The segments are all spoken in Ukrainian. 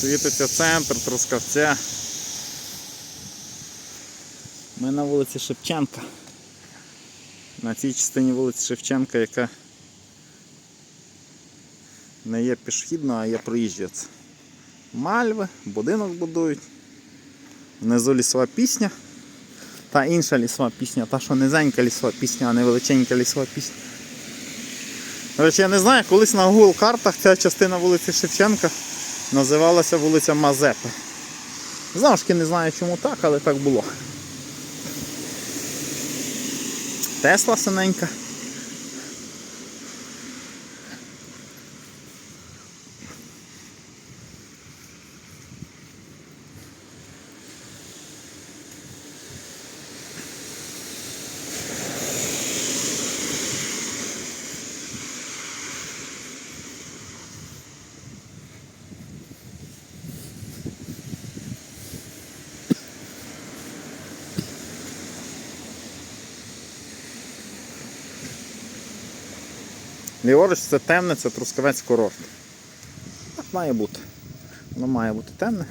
Світиться центр Трускавця. Ми на вулиці Шевченка. На цій частині вулиці Шевченка, яка не є пішохідною, а є проїжджа. Мальви, будинок будують. Внизу лісова пісня. Та інша лісова пісня, та що низенька лісова пісня, а не величенька лісова пісня. До речі, я не знаю, колись на Google картах ця частина вулиці Шевченка називалася вулиця Мазепи. Знову ж таки не знаю чому так, але так було. Тесла синенька. Ліворуч це темне, це Трускавець курорт. Так має бути. Воно має бути темне.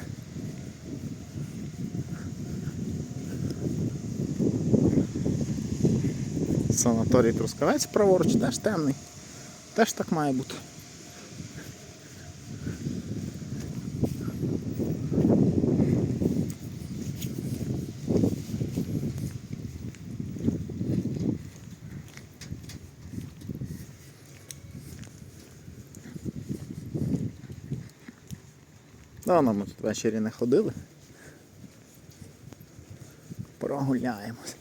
Санаторій Трускавець праворуч теж темний. Теж так має бути. Давно ми тут ввечері не ходили. Прогуляємось.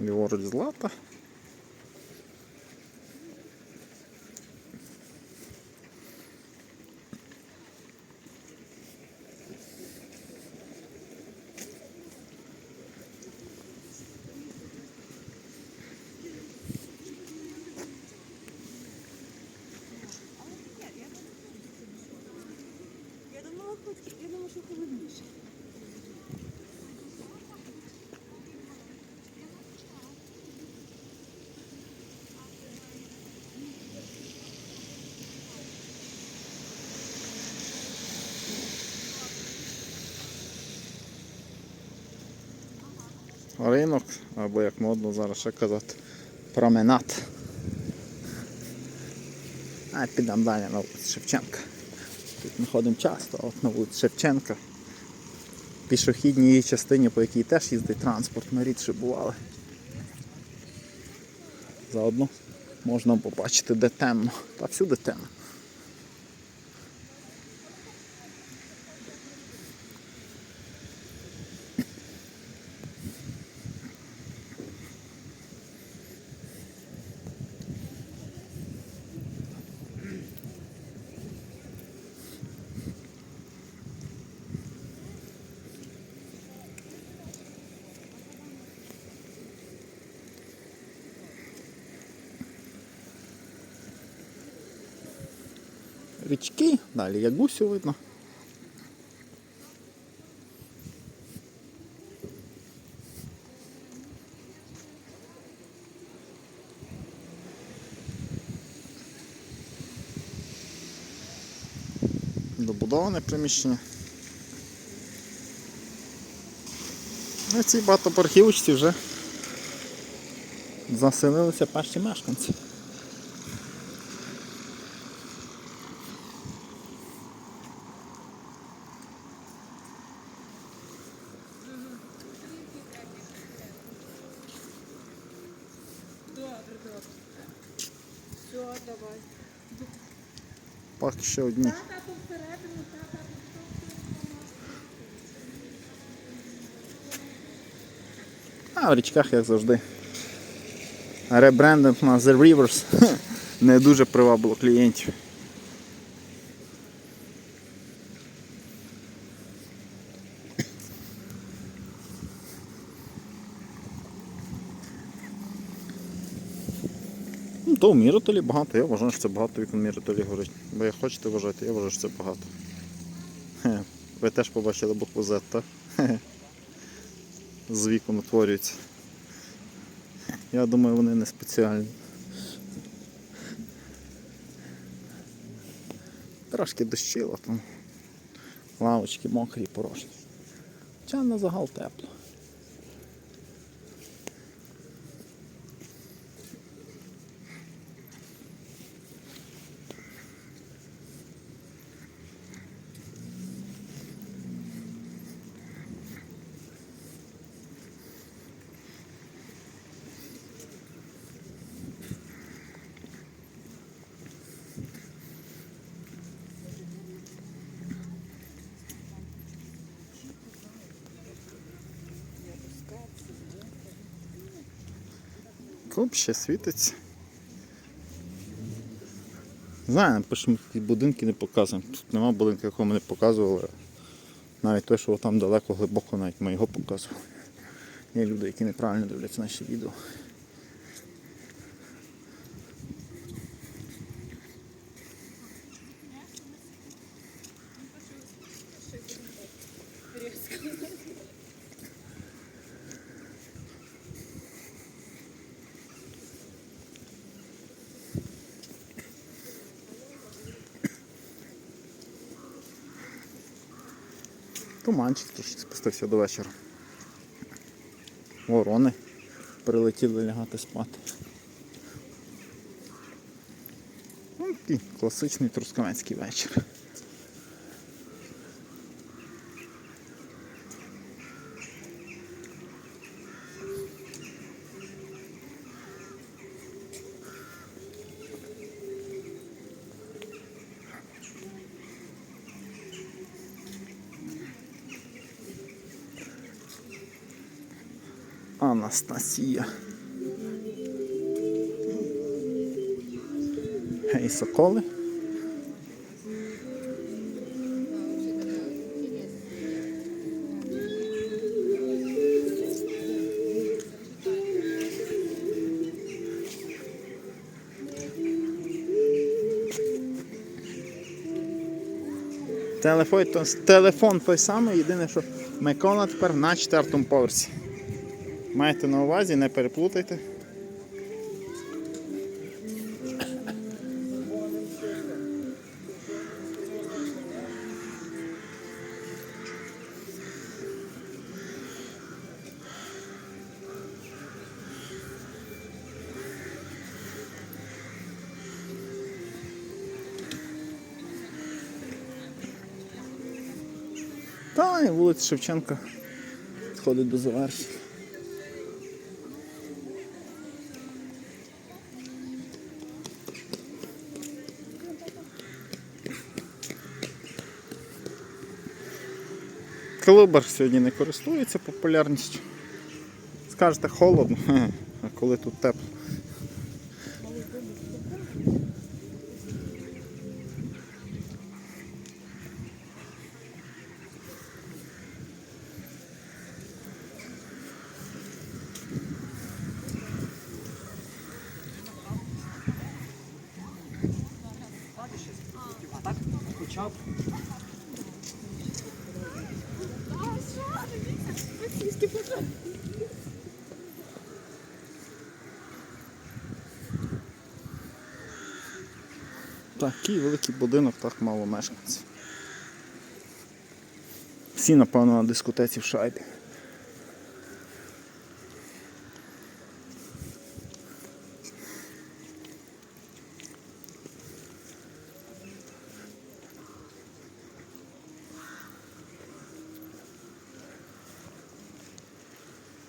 Ліворуч злата. Ринок, або як модно зараз ще казати, променад. А підемо далі на вулицю Шевченка. Тут ми ходимо часто, от на вулиці Шевченка. Пішохідній її частині, по якій теж їздить транспорт, ми рідше бували. Заодно можна побачити, де темно. Та всюди темно. Річки, далі Ягусю видно. Добудоване приміщення. Ну, ці багатоповерхівочці вже заселилися перші мешканці. Ще одні. А в річках, як завжди. Ребрендинг на The Rivers не дуже привабило клієнтів. Ну, то в Міротолі багато, я вважаю, що це багато вікон Міротолі горить. Бо як хочете вважати, я вважаю, що це багато. Хе. Ви теж побачили букву Z, так? З вікон утворюється. Я думаю, вони не спеціальні. Трошки дощило там. Лавочки мокрі порожні. Хоча на загал тепло. Клуб ще світиться. Знаю, пишемо, такі будинки не показуємо. Тут нема будинку, якого ми не показували. Навіть той, що там далеко, глибоко, навіть ми його показували. Є люди, які неправильно дивляться наші відео. Туманчик трошки спустився до вечора. Ворони прилетіли лягати спати. Ну, такий класичний трускавецький вечір. Анастасія. Гей, соколи. Телефон, телефон той самий, єдине, що Микола тепер на четвертому поверсі. Майте на увазі, не переплутайте. Та вулиця Шевченка сходить до завершення. Клубар сьогодні не користується популярністю. Скажете холодно, а коли тут тепло. Так хоча б Такий великий будинок, так мало мешканців. Всі, напевно, на дискотеці в шайбі.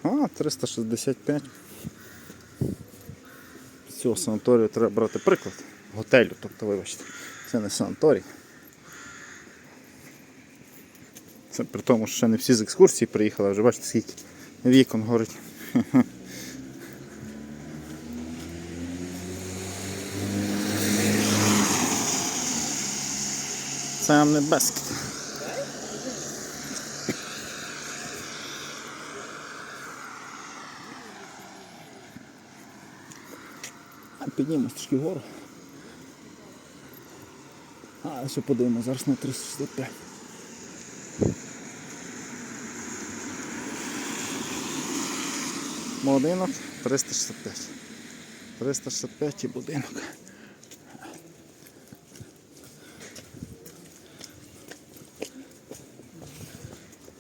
А, 365. Цього санаторію треба брати приклад. Готелю, тобто, вибачте, це не санаторій. Це при тому, що ще не всі з екскурсії приїхали, а вже бачите, скільки вікон горить. Це не Бескет. Піднімемось трішки вгору. А, що подивимося, зараз на 365. Будинок 365. 365 і будинок.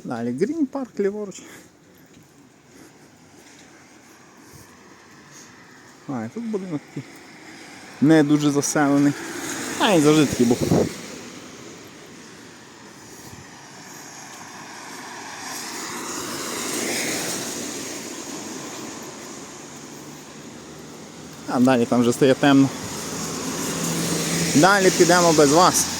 Далі Грін парк ліворуч. А, і тут будинок такий не дуже заселений. А і завжди був. А далі там вже стає темно. Далі підемо без вас.